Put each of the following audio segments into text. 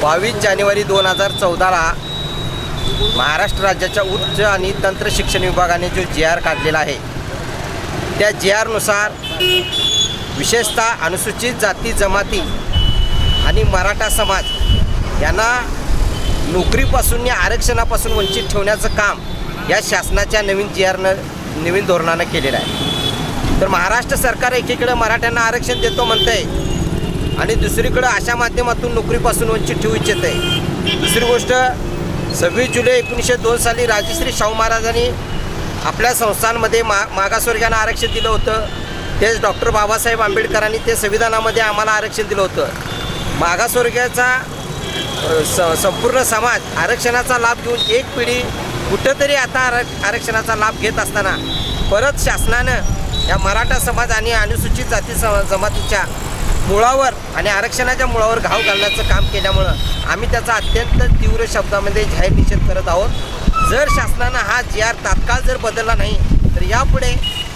बावीस जानेवारी दोन हजार चौदाला महाराष्ट्र राज्याच्या उच्च आणि तंत्र शिक्षण विभागाने जो जी आर काढलेला आहे त्या जी आरनुसार विशेषतः अनुसूचित जाती जमाती आणि मराठा समाज यांना नोकरीपासून या आरक्षणापासून वंचित ठेवण्याचं काम या शासनाच्या नवीन जी आरनं नवीन धोरणानं केलेलं आहे. तर महाराष्ट्र सरकार एकीकडं मराठ्यांना आरक्षण देतो म्हणतंय आणि दुसरीकडं अशा माध्यमातून नोकरीपासून वंचित ठेवू इच्छित आहे दुसरी गोष्ट सव्वीस जुलै एकोणीसशे दोन साली राजश्री शाहू महाराजांनी आपल्या संस्थांमध्ये मा मागासवर्गीयांना आरक्षण दिलं होतं. तेच डॉक्टर बाबासाहेब आंबेडकरांनी ते संविधानामध्ये आम्हाला आरक्षण दिलं होतं. मागासवर्गीयाचा स संपूर्ण समाज आरक्षणाचा लाभ घेऊन एक पिढी कुठंतरी आता आर आरक्षणाचा लाभ घेत असताना परत शासनानं या मराठा समाज आणि अनुसूचित जाती जमातीच्या मुळावर आणि आरक्षणाच्या मुळावर घाव घालण्याचं काम केल्यामुळं आम्ही त्याचा अत्यंत तीव्र शब्दामध्ये जाहीर निषेध करत आहोत. जर शासनानं हा जी आर तात्काळ जर बदलला नाही तर यापुढे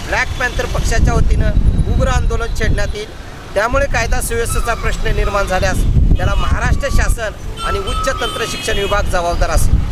ब्लॅक पॅन्थर पक्षाच्या वतीनं उग्र आंदोलन छेडण्यात येईल. त्यामुळे कायदा सुव्यवस्थेचा प्रश्न निर्माण झाल्यास त्याला महाराष्ट्र शासन आणि उच्च तंत्र शिक्षण विभाग जबाबदार असेल.